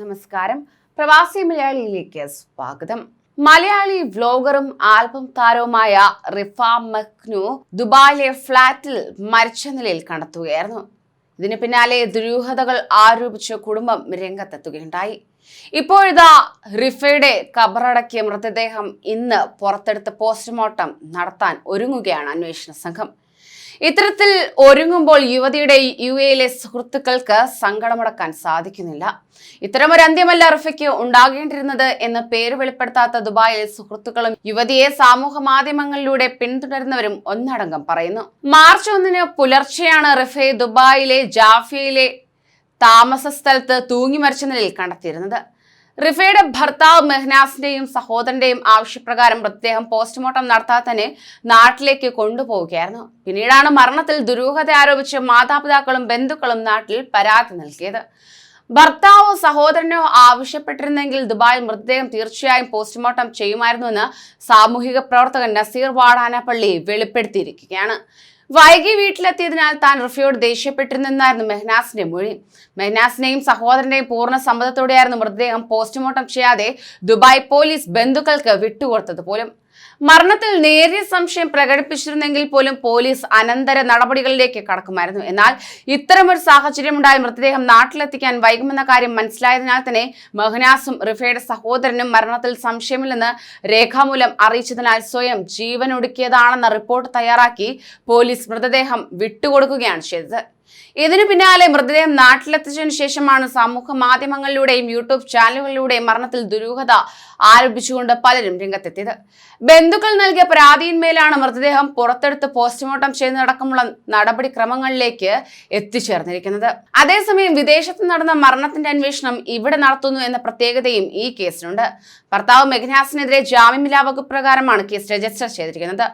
നമസ്കാരം. പ്രവാസി മലയാളിയിലേക്ക് സ്വാഗതം. മലയാളി വ്ലോഗറും ആൽബം താരവുമായ റിഫ മക്നു ദുബായിലെ ഫ്ളാറ്റിൽ മരിച്ച നിലയിൽ കണ്ടെത്തുകയായിരുന്നു. ഇതിന് പിന്നാലെ ദുരൂഹതകൾ ആരോപിച്ച് കുടുംബം രംഗത്തെത്തുകയുണ്ടായി. ഇപ്പോഴിതാ റിഫയുടെ കബറടക്കിയ മൃതദേഹം ഇന്ന് പുറത്തെടുത്ത് പോസ്റ്റ്മോർട്ടം നടത്താൻ ഒരുങ്ങുകയാണ് അന്വേഷണ സംഘം. ഇത്തരത്തിൽ ഒരുങ്ങുമ്പോൾ യുവതിയുടെ യു എയിലെ സുഹൃത്തുക്കൾക്ക് സങ്കടമടക്കാൻ സാധിക്കുന്നില്ല. ഇത്തരമൊരു അന്ത്യമല്ല റിഫയ്ക്ക് ഉണ്ടാകേണ്ടിരുന്നത് എന്ന് പേര് വെളിപ്പെടുത്താത്ത ദുബായിലെ സുഹൃത്തുക്കളും യുവതിയെ സാമൂഹ മാധ്യമങ്ങളിലൂടെ പിന്തുടരുന്നവരും ഒന്നടങ്കം പറയുന്നു. മാർച്ച് ഒന്നിന് പുലർച്ചെയാണ് റിഫയെ ദുബായിലെ ജാഫിയയിലെ താമസ സ്ഥലത്ത് തൂങ്ങി മരിച്ച നിലയിൽ കണ്ടെത്തിയിരുന്നത്. റിഫയുടെ ഭർത്താവ് മെഹ്നാസിന്റെയും സഹോദരന്റെയും ആവശ്യപ്രകാരം മൃതദേഹം പോസ്റ്റ്മോർട്ടം നടത്താതെ തന്നെ നാട്ടിലേക്ക് കൊണ്ടുപോവുകയായിരുന്നു. പിന്നീടാണ് മരണത്തിൽ ദുരൂഹത ആരോപിച്ച് മാതാപിതാക്കളും ബന്ധുക്കളും നാട്ടിൽ പരാതി നൽകിയത്. ഭർത്താവോ സഹോദരനോ ആവശ്യപ്പെട്ടിരുന്നെങ്കിൽ ദുബായിൽ മൃതദേഹം തീർച്ചയായും പോസ്റ്റ്മോർട്ടം ചെയ്യുമായിരുന്നുവെന്ന് സാമൂഹിക പ്രവർത്തകൻ നസീർ വാടാനപ്പള്ളി വെളിപ്പെടുത്തിയിരിക്കുകയാണ്. വൈകി വീട്ടിലെത്തിയതിനാൽ താൻ റഫിയോട് ദേഷ്യപ്പെട്ടിരുന്നെന്നായിരുന്നു മെഹ്നാസിന്റെ മൊഴി. മെഹ്നാസിനെയും സഹോദരന്റെയും പൂർണ സമ്മതത്തോടെയായിരുന്നു മൃതദേഹം പോസ്റ്റ്മോർട്ടം ചെയ്യാതെ ദുബായ് പോലീസ് ബന്ധുക്കൾക്ക് വിട്ടുകൊടുത്തത് പോലും മരണത്തിൽ നേരിയ സംശയം പ്രകടിപ്പിച്ചിരുന്നെങ്കിൽ പോലും പോലീസ് അനന്തര നടപടികളിലേക്ക് കടക്കുമായിരുന്നു. എന്നാൽ ഇത്തരമൊരു സാഹചര്യമുണ്ടായ മൃതദേഹം നാട്ടിലെത്തിക്കാൻ വൈകുമെന്ന കാര്യം മനസ്സിലായതിനാൽ തന്നെ മെഹനാസും റിഫയുടെ സഹോദരനും മരണത്തിൽ സംശയമില്ലെന്ന് രേഖാമൂലം അറിയിച്ചതിനാൽ സ്വയം ജീവനൊടുക്കിയതാണെന്ന റിപ്പോർട്ട് തയ്യാറാക്കി പോലീസ് മൃതദേഹം വിട്ടുകൊടുക്കുകയാണ് ചെയ്തത്. ഇതിനു പിന്നാലെ മൃതദേഹം നാട്ടിലെത്തിച്ചതിനു ശേഷമാണ് സമൂഹ മാധ്യമങ്ങളിലൂടെയും യൂട്യൂബ് ചാനലുകളിലൂടെയും മരണത്തിൽ ദുരൂഹത ആരോപിച്ചുകൊണ്ട് പലരും രംഗത്തെത്തിയത്. ബന്ധുക്കൾ നൽകിയ പരാതിയിന്മേലാണ് മൃതദേഹം പുറത്തെടുത്ത് പോസ്റ്റ്മോർട്ടം ചെയ്യുന്നതടക്കമുള്ള നടപടിക്രമങ്ങളിലേക്ക് എത്തിച്ചേർന്നിരിക്കുന്നത്. അതേസമയം വിദേശത്ത് നടന്ന മരണത്തിന്റെ അന്വേഷണം ഇവിടെ നടത്തുന്നു എന്ന പ്രത്യേകതയും ഈ കേസിനുണ്ട്. ഭർത്താവ് മെഘനാസിനെതിരെ ജാമ്യമില്ലാ വകുപ്പ് പ്രകാരമാണ് കേസ് രജിസ്റ്റർ ചെയ്തിരിക്കുന്നത്.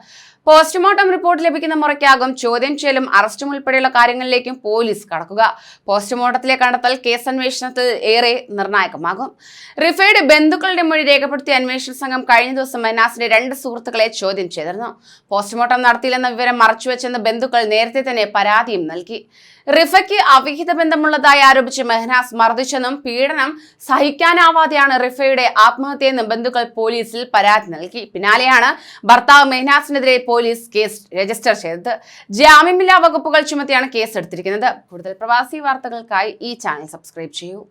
പോസ്റ്റ്മോർട്ടം റിപ്പോർട്ട് ലഭിക്കുന്ന മുറയ്ക്കാകും ചോദ്യം ചെയ്യലും അറസ്റ്റും ഉൾപ്പെടെയുള്ള കാര്യങ്ങളിലേക്കും പോലീസ് കടക്കുക. പോസ്റ്റ്മോർട്ടത്തിലെ കണ്ടെത്തൽ കേസ് അന്വേഷണത്തിൽ ഏറെ നിർണായകമാകും. റിഫയുടെ ബന്ധുക്കളുടെ മൊഴി രേഖപ്പെടുത്തിയ അന്വേഷണ സംഘം കഴിഞ്ഞ ദിവസം മനാസിന്റെ രണ്ട് സുഹൃത്തുക്കളെ ചോദ്യം ചെയ്തിരുന്നു. പോസ്റ്റ്മോർട്ടം നടത്തിയില്ലെന്ന വിവരം മറച്ചുവെച്ചെന്ന് ബന്ധുക്കൾ നേരത്തെ തന്നെ പരാതിയും നൽകി. റിഫയ്ക്ക് അവിഹിത ബന്ധമുള്ളതായി ആരോപിച്ച് മെഹനാസ് മർദ്ദിച്ചെന്നും പീഡനം സഹിക്കാനാവാതെയാണ് റിഫയുടെ ആത്മഹത്യയെന്നും ബന്ധുക്കൾ പോലീസിൽ പരാതി നൽകി. പിന്നാലെയാണ് ഭർത്താവ് മെഹനാസിനെതിരെ പോലീസ് കേസ് രജിസ്റ്റർ ചെയ്തത്. ജാമ്യമില്ലാ വകുപ്പുകൾ ചുമത്തിയാണ് കേസ് എടുത്തിരിക്കുന്നത് കൂടുതൽ പ്രവാസി വാർത്തകൾക്കായി ഈ ചാനൽ സബ്സ്ക്രൈബ് ചെയ്യൂ.